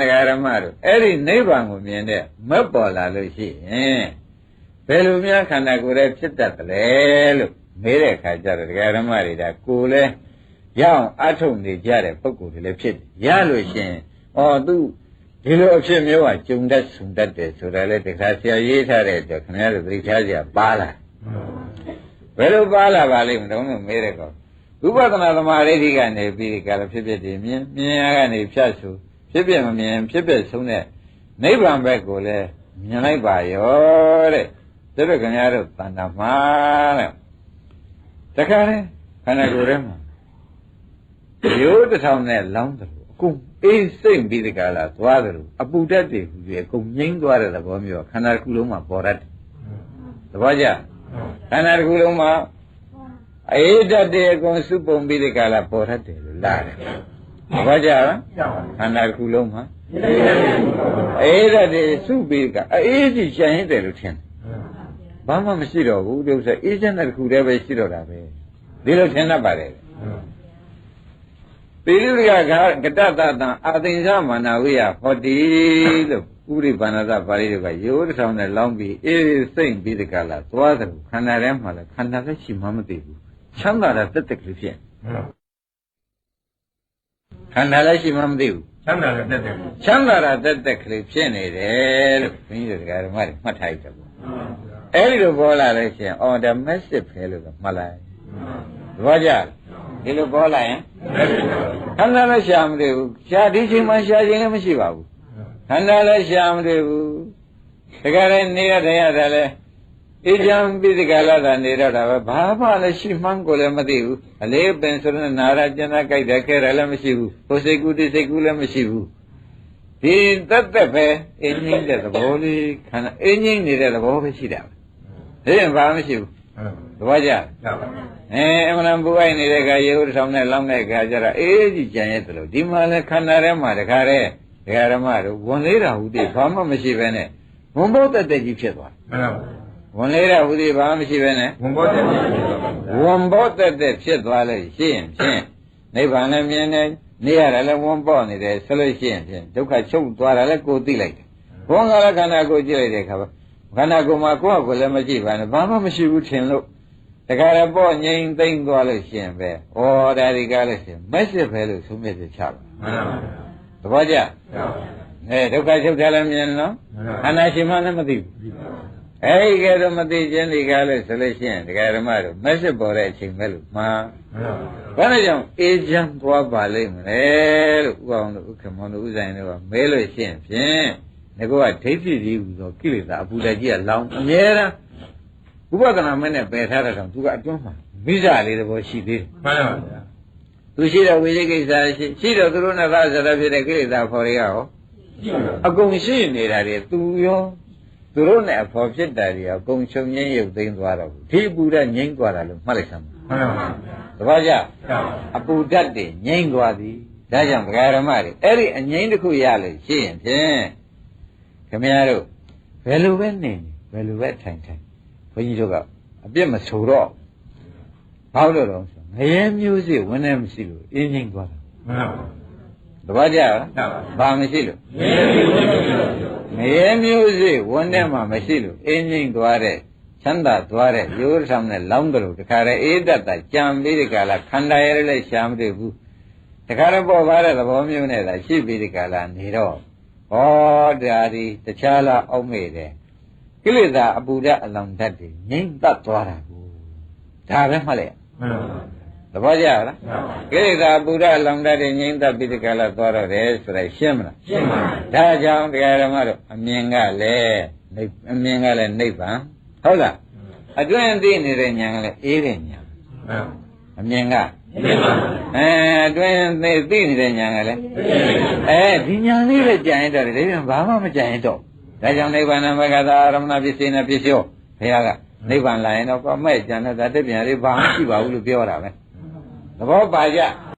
တရားဓမ္မတို့အဲ့ဒီနိဗ္ဗာန်ကိုမြင်တဲ့မက်ပေါ်လာလို့ရှိရင်ဘယ်လိုများခန္ဓာကိုယ်ရဲ့ဖြစ်တတ်တယ်လဲလို့မေးတဲ့အခါကျတော့တရားဓမ္မတွေဒါကိုယ်လဲရအောင်အထုတ်နေကြတဲ့ပုံကိုယ်တွေလည်းဖြစ်တယ်ရလို့ရှိရင်ဩသူဒီလိုအဖြစ်မျိုးကကြုံတတ်ဆုံတတ်တယ်ဆိုတာလေတခါဆရာရေးထားတဲ့အတွက်ခင်ဗျားတို့သိချာကြပါလားဘယ်လိုပါလာပါလိမ့်မလို့မေးတဲ့ကောဝိပဿနာသမာဓိဋ္ဌိကနေပြီးဒီကရဖြစ်ဖြစ်ဒီမြင်မြင်ရကနေဖြတ်ဆို ဖြစ်ဖြစ်မမြင်ဖြစ်ဖြစ်ဆုံးတဲ့နိဗ္ဗာန်ဘက်ကိုလည်းမြင်လိုက်ပါရောတဲ့ဒါပေမဲ့ခင်ဗျားတို့တဏ္ဍာမှာတဲ့တခါလေခန္ဓာကိုယ်ထဲမှာရိုးတစ်ထောင်နဲ့လောင်းတယ်လို့အကုန်အေးစိမ့်ပြီးဒီကလာသွားတယ်လို့အပူတက်တွေဟူပြီးအကုန်ငိမ့်သွားတဲ့သဘောမျိုးခန္ဓာတစ်ခုလုံးမှာပေါ်တတ်တယ်သဘောကျခန္ဓာတစ်ခုလုံးမှာအေးတတ်တဲ့အကုန်စုပုံပြီးဒီကလာပေါ်တတ်တယ်လို့လာတယ်သ ဘောကျလားခန္ဓာတစ်ခုလုံးမှာအေးတတ်တဲ့စုပြီးကအေးကြီးရှင်းရင်တယ်လို့ထင်တယ်ဘာမှမရှိတော့ဘူးဒီဥစ္စာအေးချမ်းတဲ့တစ်ခုတည်းပဲရှိတော့တာပဲဒီလိုထင်တတ်ပါတယ်ပိရိကကကတတတံအာသိဉ္စမာနာဝိယဟောတိလို့ဥရိပါဏသပါဠိတို့ကရိုးတစ်ထောင်နဲ့လောင်းပြီးအေးစိမ့်ပြီးတကလာသွားတယ်ခန္ဓာထဲမှာလည်းခန္ဓာလည်းရှိမှမသိဘူးချမ်းသာတာတက်တက်ကလေးဖြစ် ခန္ဓာလည်းရှိမှမသိဘူးချမ်းသာတဲ့တက်တယ်ချမ်းသာတာတက်တက်ကလေးဖြစ်နေတယ်လို့ဘုန်းကြီးတို့ဓမ္မတွေမှတ်ထားရတယ်ပေါ့အဲ့ဒီလိုပေါ်လာလို့ရှိရင်အော်ဒါမက်စစ်ပဲလို့မှတ်လိုက်သဘောကျဒီလိုပေါ်လာရင်ခန္ဓာလည်းရှာမတွေ့ဘူးရှာဒီချိန်မှရှာခြင်းလည်းမရှိပါဘူးခန္ဓာလည်းရှာမတွေ့ဘူးတကယ်လည်းနေရတဲ့ရတယ်လည်း အေးချမ်းပြီးဒီကလာတာနေတော့တာပဲဘာမှလည်းရှိမှန်းကိုလည်းမသိဘူးအလေးပင်ဆိုတဲ့နာရကျန်တာကြိုက်တယ်ခဲတယ်လည်းမရှိဘူးဟိုစိတ်ကူးတိစိတ်ကူးလည်းမရှိဘူးဒီတက်တက်ပဲအင်းငိမ့်တဲ့သဘောလေးခန္ဓာအင်းငိမ့်နေတဲ့သဘောပဲရှိတာပဲဒါရင်ဘာမှမရှိဘူးသဘောကျဟုတ်ပါအဲအမှန်ပူအိုက်နေတဲ့ခါရေဥထောင်နဲ့လောင်းတဲ့ခါကျတော့အေးကြီးကြံရဲ့တလို့ဒီမှာလဲခန္ဓာထဲမှာတခါတည်းဒကာရမတို့ဝင်လေးတာဟူသည်ဘာမှမရှိပဲနဲ့ဝန်ဘောတက်တက်ကြီးဖြစ်သွားမှန်ပါ ဝင်လေးတာဟူသည်ဘာမှမရှိပဲနဲ့ဝန်ပေါ်တက်တယ်ဖြစ်သွားပါဗျာဝန်ဘောတက်တက်ဖြစ်သွားလို့ရှိရင်ဖြင့်နိဗ္ဗာန်လည်းမြင်တယ်နေရတယ်လည်းဝန်ဘောနေတယ်ဆိုလို့ရှိရင်ဖြင့်ဒုက္ခချုပ်သွားတာလည်းကိုယ်သိလိုက်တယ်ဘုံကလည်းခန္ဓာကိုယ်ကြည့်လိုက်တဲ့အခါခန္ဓာကိုယ်မှာကိုယ့်ဟာကိုယ်လည်းမကြည့်ပါနဲ့ဘာမှမရှိဘူးထင်လို့တခါတော့ပေါ့ငြိမ်သိမ့်သွားလို့ရှင်ပဲဩဒါဒီကားလို့ရှင်မက်စစ်ပဲလို့သုံးမြတ်ချပါမှန်ပါဗျာသဘောကျဟုတ်ပါအဲဒုက္ခချုပ်တယ်လည်းမြင်နော်မှန်ခန္ဓာရှင်မှလည်းမသိဘူး အဲဒီကဲတော့မသိခြင်းဒီကားလို့ဆိုလို့ရှိရင်ဒကာဓမ္မတို့မက်စစ်ပေါ်တဲ့အချိန်ပဲလို့မှားပါဗျာဘာလို့ကြောင့်အေးချမ်းသွားပါလိမ့်မလဲလို့ဥအောင်တို့ဥက္ကမောင်တို့ဥဆိုင်တို့ကမဲလို့ရှိရင်ဖြင့်ငါကဒိဋ္ဌိကြီးဟူသောကိလေသာအပူဓာတ်ကြီးကလောင်အမြဲတမ်းဥပဒနာမင်းနဲ့ပယ်ထားတဲ့ကောင်သူကအတွန်းမှာမိစ္ဆာလေးတဘောရှိသေးတယ်မှန်ပါဗျာသူရှိတော့ဝိသိကိစ္စရှိရှိတော့သူတို့နဲ့သာဇရဖြစ်တဲ့ကိလေသာဖော်တွေကရောရှိပါဗျာအကုန်ရှိနေတာတွေသူရော သူတို့နဲ့အဖော်ဖြစ်တာတွေရောအကုန်ချုပ်ငင်းရုပ်သိမ်းသွားတော့ဘူးဒီအပူဓာတ်ငြိမ်းသွားတာလို့မှတ်လိုက်စမ်းပါမှန်ပါဗျာတပည့်ကြဟုတ်ပါအပူဓာတ်တွေငြိမ်းသွားသည်ဒါကြောင့်ဗဂရမတွေအဲ့ဒီအငြိမ်းတစ်ခုရလို့ရှိရင်ဖြင့်ခင်ဗျားတို့ဘယ်လိုပဲနေနေဘယ်လိုပဲထိုင်ထိုင်ဘုန်းကြီးတို့ကအပြစ်မဆိုတော့ဘာလို့လဲတော့ဆိုငရဲမျိုးစိဝင်နေမရှိလို့အင်းငြိမ်းသွားတာမှန်ပါတပည့်ကြလားဟုတ်ပါဘာမရှိလို့မင်းရဲ့ဒီလို မျိုးငရဲမျိုးစိဝန်ထဲမှာမရှိလို့အင်းငိမ့်သွားတဲ့ချမ်းသာသွားတဲ့ရိုးဆောင်တဲ့လောင်းတယ်လို့တခါတည်းအေးတတ်တာကြံပြီးဒီကလာခန္ဓာရည်လည်းရှာမတွေ့ဘူးတခါတော့ပေါ်ပါတဲ့သဘောမျိုးနဲ့သာရှိပြီးဒီကလာနေတော့ဟောဒါဒီတခြားလားအောက်မေ့တယ်ကိလေသာအပူဓာတ်အလောင်ဓာတ်တွေငိမ့်တတ်သွားတာကိုဒါပဲမှတ်လိုက်မှန်ပါ သဘောကျလားဟုတ်ပါကိလေသာအပူဓာတ်အလောင်ဓာတ်တွေငိမ့်တတ်ပြီးဒီကလာသွားတော့တယ်ဆိုတော့ရှင်းမလားရှင်းပါဒါကြောင့်တရားဓမ္မတို့အမြင်ကလည်းနိဗ္အမြင်ကလည်းနိဗ္ဗာန်ဟုတ်လားအတွင်းသိနေတဲ့ဉာဏ်ကလည်းအေးတဲ့ဉာဏ်မှန်အမြင်ကရှင်းပါအဲအတွင်းသိသိနေတဲ့ဉာဏ်ကလည်းအဲဒီဉာဏ်လေးပဲကြံရတော့တယ်ဒါပြန်ဘာမှမကြံရတော့ဒါကြောင့်နိဗ္ဗာန်ဘဂသာအာရမဏပစ္စေနပစ္စယောဘုရားကနိဗ္ဗာန်လာရင်တော့ကောမဲ့ကြံတဲ့ဒါတက်ပြန်လေးဘာမှရှိပါဘူးလို့ပြောတာပဲ သဘောပါကြ